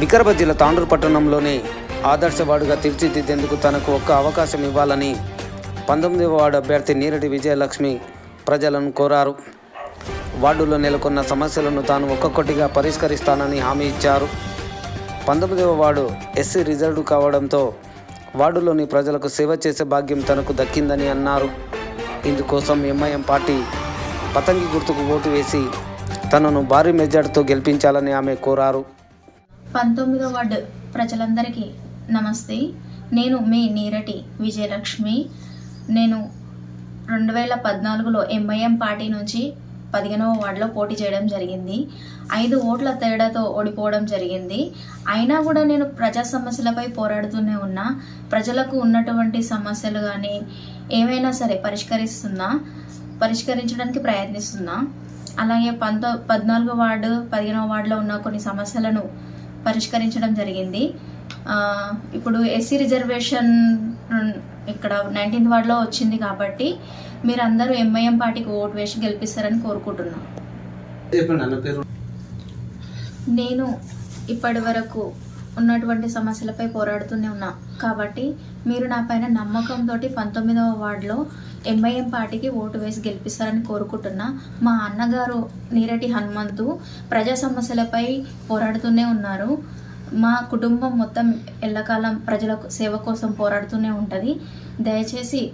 వికారాబాద్ జిల్లా తాండూరు పట్టణంలోని ఆదర్శవాడుగా తీర్చిదిద్దేందుకు తనకు ఒక్క అవకాశం ఇవ్వాలని పంతొమ్మిదవ వార్డు అభ్యర్థి నీరటి విజయలక్ష్మి ప్రజలను కోరారు. వార్డులో నెలకొన్న సమస్యలను తాను ఒక్కొక్కటిగా పరిష్కరిస్తానని హామీ ఇచ్చారు. పంతొమ్మిదవ వార్డు ఎస్సీ రిజర్వ్డ్ కావడంతో వార్డులోని ప్రజలకు సేవ చేసే భాగ్యం తనకు దక్కిందని అన్నారు. ఇందుకోసం ఎంఐఎం పార్టీ పతంగి గుర్తుకు ఓటు వేసి తనను భారీ మెజార్టీతో గెలిపించాలని ఆమె కోరారు. పంతొమ్మిదో వార్డు ప్రజలందరికీ నమస్తే. నేను మీ నీరటి విజయలక్ష్మి. నేను రెండు వేల పద్నాలుగులో ఎంఐఎం పార్టీ నుంచి పదిహేనవ వార్డులో పోటీ చేయడం జరిగింది. ఐదు ఓట్ల తేడాతో ఓడిపోవడం జరిగింది. అయినా కూడా నేను ప్రజా సమస్యలపై పోరాడుతూనే ఉన్నా. ప్రజలకు ఉన్నటువంటి సమస్యలు కానీ ఏవైనా సరే పరిష్కరిస్తున్నా పరిష్కరించడానికి ప్రయత్నిస్తున్నా. అలాగే పంతో పద్నాలుగో వార్డు పదిహేనవ వార్డులో ఉన్న కొన్ని సమస్యలను పరిష్కరించడం జరిగింది. ఇప్పుడు ఎస్సీ రిజర్వేషన్ ఇక్కడ నైన్టీన్త్ వార్డులో వచ్చింది కాబట్టి మీరందరూ ఎంఐఎం పార్టీకి ఓటు వేసి గెలిపిస్తారని కోరుకుంటున్నాను నేను ఇప్పటి వరకు ఉన్నటువంటి సమస్యలపై పోరాడుతూనే ఉన్నా. కాబట్టి మీరు నా పైన నమ్మకంతో పంతొమ్మిదవ వార్డులో ఎంఐఎం పార్టీకి ఓటు వేసి గెలిపిస్తారని కోరుకుంటున్నా. మా అన్నగారు నీరటి హనుమంతు ప్రజా సమస్యలపై పోరాడుతూనే ఉన్నారు. మా కుటుంబం మొత్తం ఎల్లకాలం ప్రజలకు సేవ కోసం పోరాడుతూనే ఉంటుంది. దయచేసి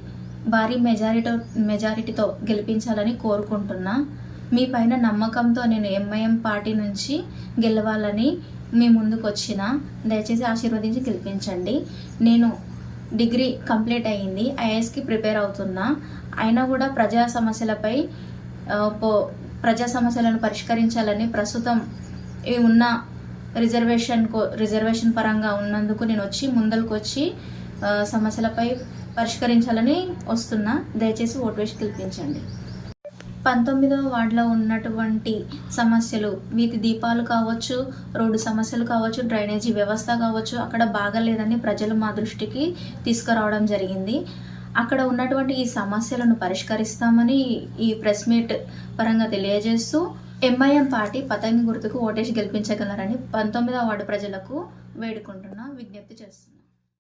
భారీ మెజారిటీ మెజారిటీతో గెలిపించాలని కోరుకుంటున్నా. మీ పైన నమ్మకంతో నేను ఎంఐఎం పార్టీ నుంచి గెలవాలని మీ ముందుకు వచ్చిన దయచేసి ఆశీర్వదించి గెలిపించండి. నేను డిగ్రీ కంప్లీట్ అయ్యింది ఐఏఎస్కి ప్రిపేర్ అవుతున్నా. అయినా కూడా ప్రజా సమస్యలపై పో ప్రజా సమస్యలను పరిష్కరించాలని ప్రస్తుతం ఈ ఉన్న రిజర్వేషన్ కో రిజర్వేషన్ పరంగా ఉన్నందుకు నేను వచ్చి ముందలకు వచ్చి సమస్యలపై పరిష్కరించాలని వస్తున్నా. దయచేసి ఓటు వేసి గెలిపించండి. పంతొమ్మిదవ వార్డులో ఉన్నటువంటి సమస్యలు వీధి దీపాలు కావచ్చు రోడ్డు సమస్యలు కావచ్చు డ్రైనేజీ వ్యవస్థ కావచ్చు అక్కడ బాగలేదని ప్రజలు మా దృష్టికి తీసుకురావడం జరిగింది. అక్కడ ఉన్నటువంటి ఈ సమస్యలను పరిష్కరిస్తామని ఈ ప్రెస్ మీట్ పరంగా తెలియజేస్తూ ఎంఐఎం పార్టీ పతంగి గుర్తుకు ఓటేసి గెలిపించగలరని పంతొమ్మిదవ వార్డు ప్రజలకు వేడుకుంటున్నా విజ్ఞప్తి చేస్తున్నాను